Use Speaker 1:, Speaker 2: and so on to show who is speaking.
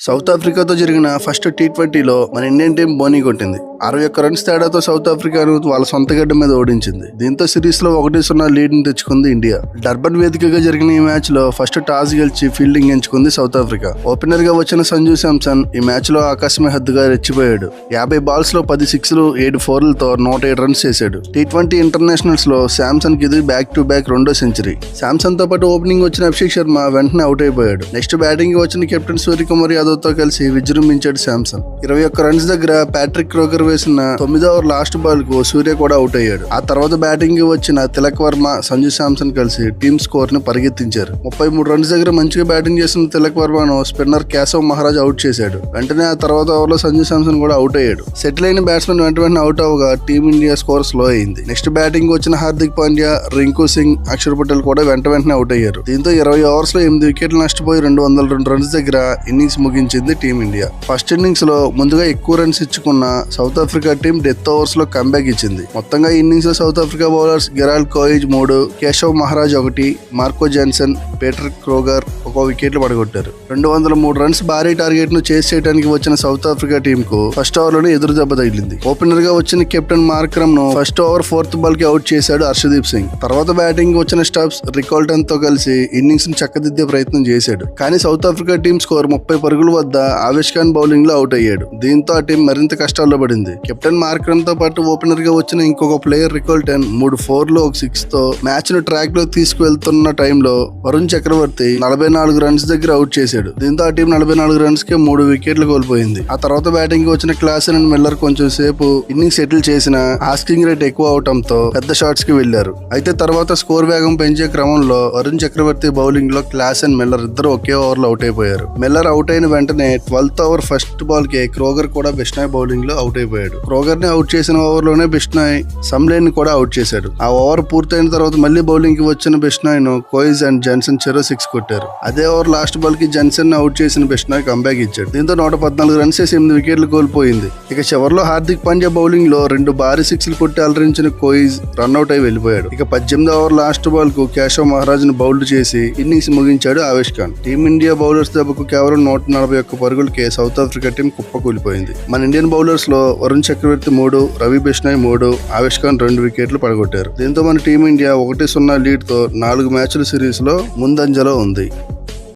Speaker 1: South ఆఫ్రికాతో జరిగిన first tea ట్వంటీలో మన ఇండియన్ టీం బోనీ కొట్టింది. అరవై ఒక్క రన్స్ తేడాతో సౌత్ ఆఫ్రికాను వాళ్ళ సొంత గడ్డ మీద ఓడించింది. దీంతో సిరీస్లో ఒకటి సున్నా లీడ్ని తెచ్చుకుంది ఇండియా. డర్బన్ వేదికగా జరిగిన ఈ మ్యాచ్లో ఫస్ట్ టాస్ గెలిచి ఫీల్డింగ్ ఎంచుకుంది సౌత్ ఆఫ్రికా ఓపెనర్గా వచ్చిన సంజు శాంసన్ ఈ మ్యాచ్లో ఆకాశమే హద్దుగా రెచ్చిపోయాడు. యాభై బాల్స్లో పది సిక్స్లు ఏడు ఫోర్లతో నూట ఏడు రన్స్ చేశాడు. టీ ట్వంటీ ఇంటర్నేషనల్స్లో శాంసన్కి ఇది బ్యాక్ టు బ్యాక్ రెండో సెంచరీ శాంసన్తో పాటు ఓపెనింగ్ వచ్చిన అభిషేక్ శర్మ వెంటనే అవుట్ అయిపోయాడు. నెక్స్ట్ బ్యాటింగ్ వచ్చిన కెప్టెన్ సూర్యకుమార్ యాదవ్తో కలిసి విజృంభించాడు శాంసన్. ఇరవై ఒక్క రన్స్ దగ్గర ప్యాట్రిక్ క్రోకర్ వేసిన తొమ్మిదో ఓవర్ లాస్ట్ బాల్కు సూర్య కూడా అవుట్ అయ్యాడు. ఆ తర్వాత బ్యాటింగ్కి వచ్చిన తిలక్ వర్మ సంజు శాంసన్ కలిసి టీమ్ స్కోర్ని పరిగెత్తించారు. ముప్పై మూడు రన్స్ దగ్గర మంచిగా బ్యాటింగ్ చేసిన తిలక్ వర్మను స్పిన్నర్ కేశవ్ మహారాజ్ అవుట్ చేశాడు. వెంటనే ఆ తర్వాత ఓవర్లో సంజు శాంసన్ కూడా అవుట్ అయ్యాడు. సెటిల్ అయిన బ్యాట్స్మెన్ వెంట వెంటనే అవుట్ అవగా టీమిండియా స్కోర్ స్లో అయింది. నెక్స్ట్ బ్యాటింగ్ వచ్చిన హార్దిక్ పాండ్యా రింకు సింగ్ అక్షర్ పటేల్ కూడా వెంట వెంటనే అవుట్ అయ్యారు. దీంతో ఇరవై ఓవర్స్లో ఎనిమిది వికెట్లు నష్టపోయి రెండు వందల రెండు రన్స్ దగ్గర ఇన్నింగ్స్ ముగించింది టీమిండియా. ఫస్ట్ ఇన్నింగ్స్లో ముందుగా ఎక్కువ రన్స్ ఇచ్చుకున్న సౌత్ ఆఫ్రికా టీం డెత్ ఓవర్స్లో కంబ్యాక్ ఇచ్చింది. మొత్తంగా ఇన్నింగ్స్లో సౌత్ ఆఫ్రికా బౌలర్స్ గెరాల్ కోయిజ్ మూడు కేశవ్ మహారాజ్ ఒకటి మార్కో జాన్సన్ పీటర్ క్రోగర్ ఒక వికెట్లు పడగొట్టారు. రెండు వందల మూడు రన్స్ భారీ టార్గెట్ను చేస్ చేయడానికి వచ్చిన సౌత్ ఆఫ్రికా టీం కు ఫస్ట్ ఓవర్లోనే ఎదురు దెబ్బ తగిలింది. ఓపెనర్గా వచ్చిన కెప్టెన్ మార్క్రమ్ను ఫస్ట్ ఓవర్ ఫోర్త్ బాల్కి అవుట్ చేశాడు హర్షదీప్ సింగ్. తర్వాత బ్యాటింగ్ వచ్చిన స్టబ్స్ రికాల్టన్తో కలిసి ఇన్నింగ్స్ను చక్కదిద్దే ప్రయత్నం చేశాడు. కానీ సౌత్ ఆఫ్రికా టీం స్కోర్ ముప్పై పరుగుల వద్ద ఆవిష్ ఖాన్ బౌలింగ్లో అవుట్ అయ్యాడు. దీంతో ఆ టీం మరింత కష్టాల్లో పడింది. కెప్టెన్ మార్క్రమ్తో పాటు ఓపెనర్గా వచ్చిన ఇంకొక ప్లేయర్ రికాల్టన్ మూడు ఫోర్లో ఒక సిక్స్తో మ్యాచ్ను ట్రాక్లో తీసుకువెళ్తున్న టైంలో వరుణ్ చక్రవర్తి నలభై నాలుగు రన్స్ దగ్గర అవుట్ చేశాడు. దీంతో ఆ టీం నలభై నాలుగు రన్స్కి మూడు వికెట్లు కోల్పోయింది. ఆ తర్వాత బ్యాటింగ్కి వచ్చిన క్లాస్ అండ్ మిల్లర్ కొంచెం సేపు ఇన్నింగ్ సెటిల్ చేసిన ఆస్కింగ్ రేట్ ఎక్కువ అవటంతో పెద్ద షాట్స్కి వెళ్ళారు అయితే తర్వాత స్కోర్ వేగం పెంచే క్రమంలో వరుణ్ చక్రవర్తి బౌలింగ్లో క్లాస్ అండ్ మిల్లర్ ఇద్దరు ఒకే ఓవర్లో అవుట్ అయిపోయారు. మిల్లర్ అవుట్ అయిన వెంటనే ట్వెల్త్ ఓవర్ ఫస్ట్ బాల్కి క్రోగర్ కూడా బిష్నాయ్ బౌలింగ్లో అవుట్ పోయాడు. క్రోగర్ని అవుట్ చేసిన ఓవర్లోనే బిష్నాయ్ సమ్లేన్ని కూడా అవుట్ చేశాడు. ఆ ఓవర్ పూర్తయిన తర్వాత మళ్ళీ బౌలింగ్కి వచ్చిన బిష్నాయ్ను కోయిజ్ అండ్ జన్సన్ చెరో సిక్స్ కొట్టారు. అదే ఓవర్ లాస్ట్ బాల్కి జన్సన్ అవుట్ చేసిన బిష్నాయ్ కంబ్యాక్ ఇచ్చాడు. దీంతో నూట పద్నాలుగు రన్స్ చేసి ఎనిమిది వికెట్లు కోల్పోయింది. ఇక చివరిలో హార్దిక్ పాండ్యా బౌలింగ్లో రెండు భారీ సిక్స్లు కొట్టి అలరించిన కోయిజ్ రన్అట్ అయి వెళ్ళిపోయాడు. ఇక పద్దెనిమిది ఓవర్ లాస్ట్ బాల్కు కేశవ్ మహారాజ్ను బౌల్డ్ చేసి ఇన్నింగ్స్ ముగించాడు ఆవేష్ ఖాన్. టీమిండియా బౌలర్స్ దెబ్బకు కేవలం నూట నలభై ఒక్క పరుగులకే సౌత్ ఆఫ్రికా టీం కుప్పకూలిపోయింది. మన ఇండియన్ బౌలర్స్లో వరుణ్ చక్రవర్తి మూడు రవి బిష్నాయ్ మూడు ఆవిష్ ఖాన్ రెండు వికెట్లు పడగొట్టారు. దీంతో మన టీమిండియా ఒకటి సున్నా లీడ్తో నాలుగు మ్యాచ్ల సిరీస్లో ముందంజలో ఉంది.